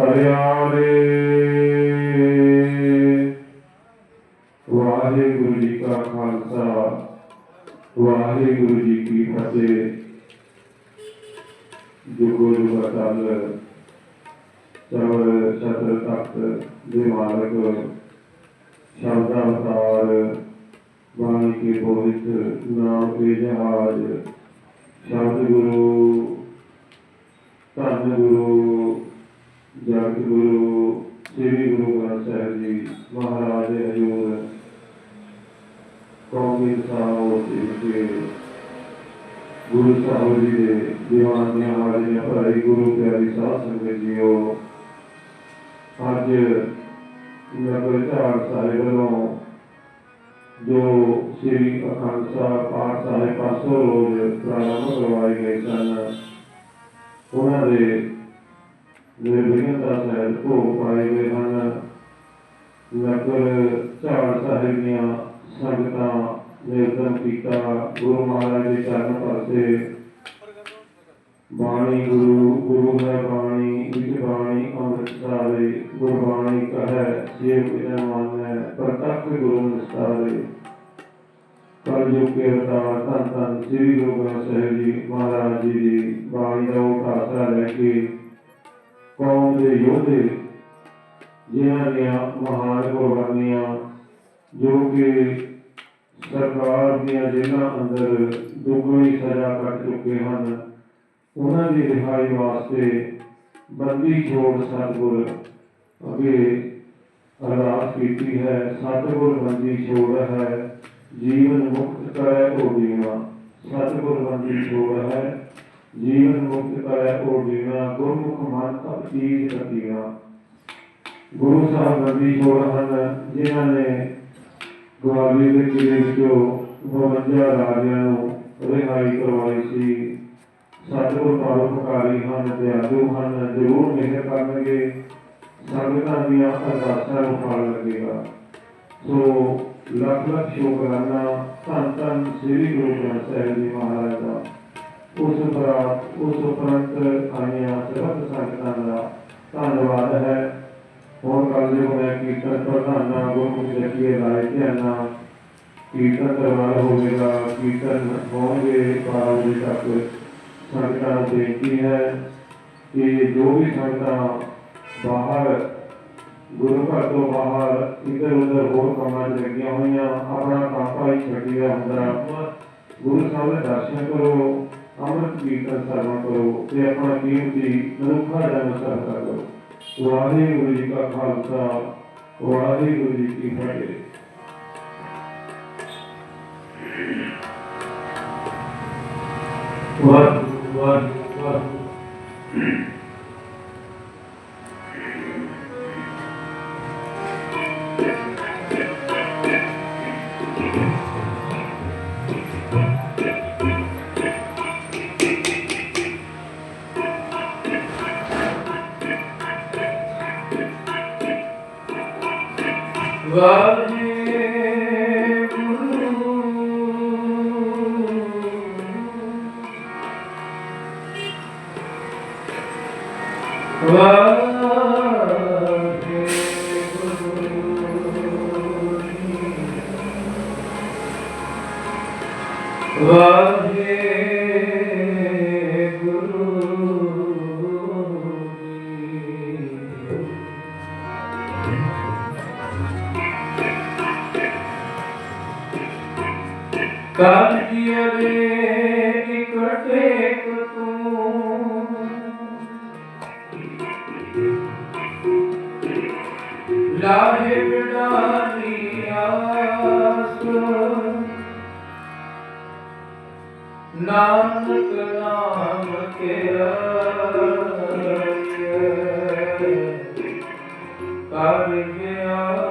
ਹਰਿਆਰੇ ਵਾਹਿਗੁਰੂ ਜੀ ਕਾ ਖਾਲਸਾ ਵਾਹਿਗੁਰੂ ਜੀ ਕੀ ਫਤਿਹ ਜੁਗੋ ਜੁਗ ਅਟਲ ਚਵਰ ਛਤਰ ਤਖਤ ਦੇ ਮਾਲਕ ਸ਼ਬਦ ਅਵਤਾਰ ਬਾਣੀ ਕੇ ਬੋਧਿਤ ਨਾਮ ਕੇ ਜਹਾਜ ਸ਼ਬਦ ਗੁਰੂ ਜਗਤ ਗੁਰੂ, ਸ੍ਰੀ ਗੁਰੂ ਗ੍ਰੰਥ ਸਾਹਿਬ ਜੀ, ਮਹਾਰਾਜ ਦੇ ਹਜ਼ੂਰ, ਕੌਮੀ ਸਾਹਿਬ ਜੀ ਗੁਰੂ ਸਾਹਿਬ ਜੀ ਦੇ ਦੀਵਾਨ ਦੀਆਂ ਹਾਜ਼ਰੀਆਂ ਭਰਾਈ ਗੁਰੂ ਪਿਆਰੀ ਸਾਧ ਸੰਗਤ ਜੀਓ, ਅੱਜ ਨਗਰ ਝਾੜ ਸਾਹਿਬ ਵੱਲੋਂ ਜੋ ਸ੍ਰੀ ਅਖੰਡ ਸਾਹਿਬ ਪਾਠ ਸਾਹਿਬ ਪਾਸੋਂ ਰੋਜ਼ ਪ੍ਰਾਰੰਭ ਕਰਵਾਏ ਗਏ ਸਨ, ਉਹਨਾਂ ਦੇ ਨਿਰਵਿਘਨਤਾ ਸਾਹਿਬ ਭੋਗ ਪਾਏ ਗਏ ਹਨ ਨਗਰ ਝਾੜ ਸਾਹਿਬ ਦੀਆਂ ਸੰਗਤਾਂ ਨੇ ਉਦਮ ਕੀਤਾ ਗੁਰੂ ਮਹਾਰਾਜ ਦੇ ਚਰਨ ਪਾਸੇ ਬਾਣੀ ਗੁਰੂ ਗੁਰੂ ਹੈ ਬਾਣੀ ਵਿੱਚ ਬਾਣੀ ਅੰਮ੍ਰਿਤ ਸਾਰੇ ਗੁਰਬਾਣੀ ਕਹੈ ਸੇਵ ਬਿਨ ਮਾਨੈ ਪ੍ਰਤੱਖ ਗੁਰੂ ਨਿਸਤਾਰੇ ਕਲਯੁਗ ਕੇ ਅਵਤਾਰ ਧੰਨ ਧੰਨ ਸ੍ਰੀ ਗੁਰੂ ਗ੍ਰੰਥ ਸਾਹਿਬ ਜੀ ਮਹਾਰਾਜ ਜੀ ਦੀ ਬਾਣੀ ਦਾ ਉਹ ਆਸਰਾ ਲੈ ਕੇ ਕੌਮ ਦੇ ਯੋਧੇ, ਜਿਨ੍ਹਾਂ ਦੀਆਂ ਮਹਾਨ ਕੁਰਬਾਨੀਆਂ ਜੋ ਕਿ ਸਰਕਾਰ ਦੀਆਂ ਜੇਲ੍ਹਾਂ ਅੰਦਰ ਦੁੱਗਣੀ ਸਜ਼ਾ ਕੱਟ ਚੁੱਕੇ ਹਨ, ਉਹਨਾਂ ਦੀ ਰਿਹਾਈ ਵਾਸਤੇ ਬੰਦੀ ਛੋੜ ਸਤਿਗੁਰ ਅੱਗੇ ਅਰਦਾਸ ਕੀਤੀ ਹੈ। ਸਤਿਗੁਰ ਬੰਦੀ ਛੋੜ ਹੈ, ਜੀਵਨ ਮੁਕਤ ਕਰੈ ਉਹ ਜੀਵਾ। ਸਤਿਗੁਰ ਬੰਦੀ ਛੋੜ ਹੈ ਜੀਵਨ ਮੁਕਤ ਕਰੈ ਉਹ ਜੀਵਾ ਗੁਰਮੁਖ ਮਨ ਤਪ ਰਤੀਆ ਗੁਰੂ ਸਾਹਿਬ ਬੰਦੀ ਛੋੜ ਹਨ, ਜਿਨ੍ਹਾਂ ਨੇ ਗਵਾਲੀਅਰ ਦੇ ਕਿਲੇ ਵਿੱਚੋਂ 52 ਰਾਜਿਆਂ ਨੂੰ ਰਿਹਾਈ ਕਰਵਾਈ ਸੀ। ਸਤਿਗੁਰ ਪਰਉਪਕਾਰੀ ਹਨ, ਦਿਆਲੂ ਹਨ, ਜ਼ਰੂਰ ਮਿਹਰ ਕਰਨਗੇ। ਸੰਗਤਾਂ ਦੀਆਂ ਅਰਦਾਸਾਂ ਨੂੰ ਫਲ ਲੱਗੇਗਾ। ਸੋ ਲੱਖ ਲੱਖ ਸ਼ੁਕਰਾਨਾ, ਧੰਨ ਧੰਨ ਸ੍ਰੀ ਗੁਰੂ ਗ੍ਰੰਥ ਸਾਹਿਬ ਜੀ ਮਹਾਰਾਜ ਦਾ। ਉਸ ਉਪਰਾਂਤ, ਉਸ ਉਪਰੰਤ ਆਈਆਂ ਸਰਬ ਸੰਗਤਾਂ ਦਾ ਧੰਨਵਾਦ ਹੈ। ਹੁਣ ਕੱਲ ਦੇ ਮੈਂ ਕੀਰਤਨ ਪ੍ਰਧਾਨਾ ਗੁਰਮੁਖ ਜਪੀਏ ਰਾਏ ਧਿਆਨਾ ਕੀਰਤਨ ਕਰਵਾਇਆ ਹੋਵੇਗਾ, ਕੀਰਤਨ ਹੋਣਗੇ 12 ਵਜੇ ਤੱਕ ਸੰਗਤਾਂ ਨੂੰ ਬੇਨਤੀ ਹੈ ਕਿ ਜੋ ਵੀ ਸੰਗਤਾਂ ਬਾਹਰ ਗੁਰੂ ਘਰ ਤੋਂ ਬਾਹਰ ਇੱਧਰ ਉਧਰ ਹੋਰ ਕੰਮਾਂ 'ਚ ਲੱਗੀਆਂ ਹੋਈਆਂ, ਆਪਣਾ ਕਾਪਾ ਹੀ ਛੱਡਿਆ ਹੁੰਦਾ। ਗੁਰੂ ਸਾਹਿਬ ਦੇ ਦਰਸ਼ਨ ਕਰੋ। ਅੰਮ੍ਰਿਤ ਕੀਰਤਨ ਸਰਵਣ ਕਰੋ ਤੇ ਆਪਣਾ ਕੀਮਤੀ ਮਨੁੱਖਾ ਜਨਮ ਸਰਦਾ ਕਰੋ ਵਾਹਿਗੁਰੂ ਜੀ ਕਾ ਖਾਲਸਾ ਵਾਹਿਗੁਰੂ ਜੀ ਕੀ ਫਤਿਹ Wow. ਕਾਲ ਜੀਵੇ ਇਕਟੇ ਤੂੰ ਲਾਹੇ ਬਿਡਾਨੀ ਆਸ। ਨਾਨਕ ਨਾਮ ਕੇ ਕਰ ਗਿਆ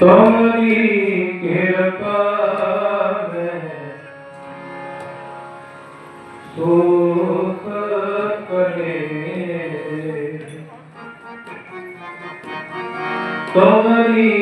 तुम्हारी कृपा में सुख पड़े तुम्हारी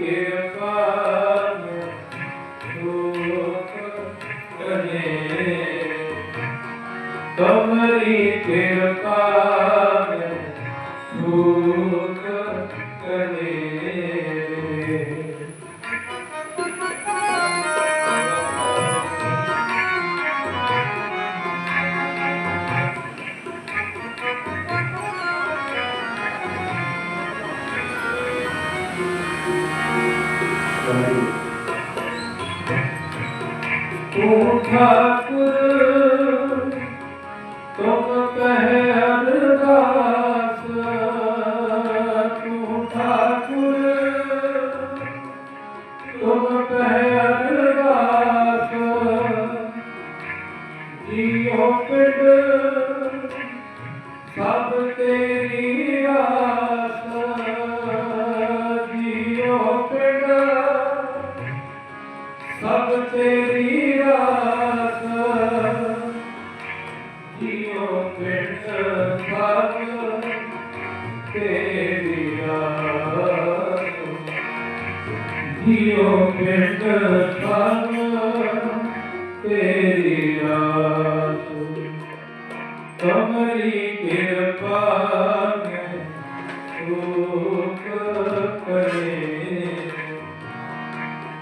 yeah. Krishna दियो भेंट तेरी रात कमरी कृपा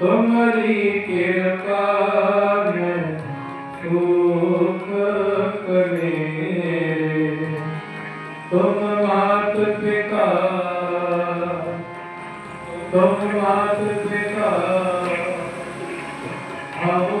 तुम्हारी कृपा में सुख करे तुम मात पिता 너무 많은 죄가 아무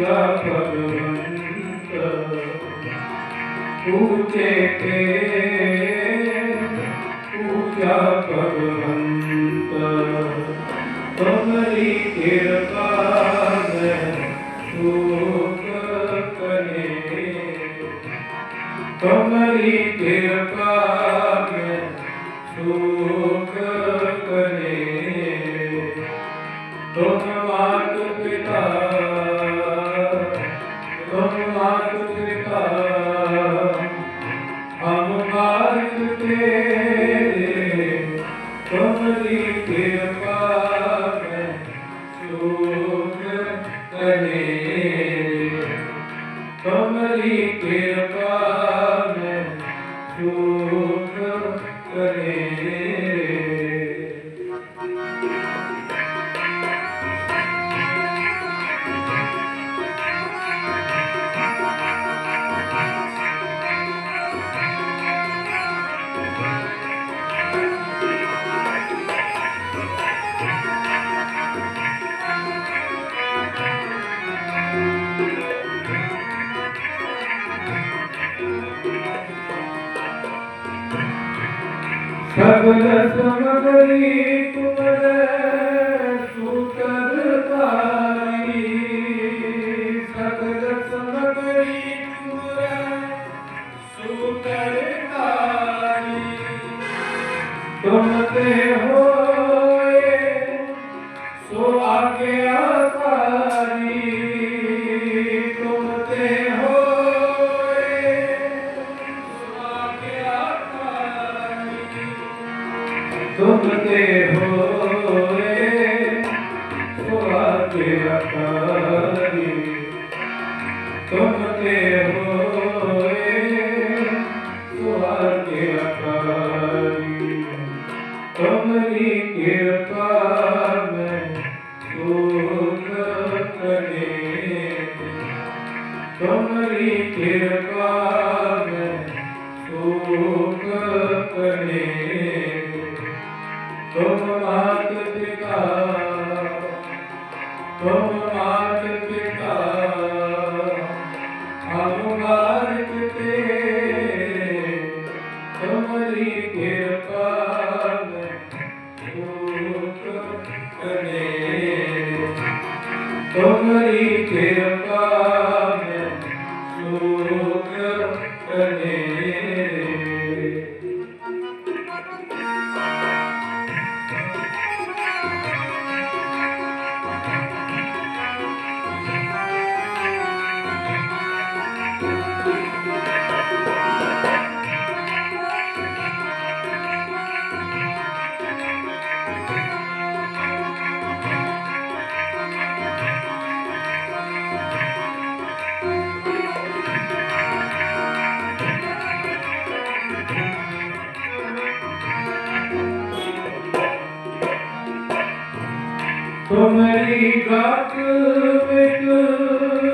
का भगवंत पूजे के पूजा भगवंत कमरी कृपा कमरी कृपा Yeah. ਸਗਲ ਸਮਗਰੀ ਤੁਮਰੇ ਸੁਕਰ ਪਾਈ ਸਗਲ ਸਮਗਰੀ ਤੁਮਰੇ ਸੁਕਰ ਪਾਈ ਤੁਮ ਤੇ ਹੋਏ ਸੋ ਆਗੇ ਆ तुम्हारी कृपा में तुम्हारी कृपा तुम्हारी गात में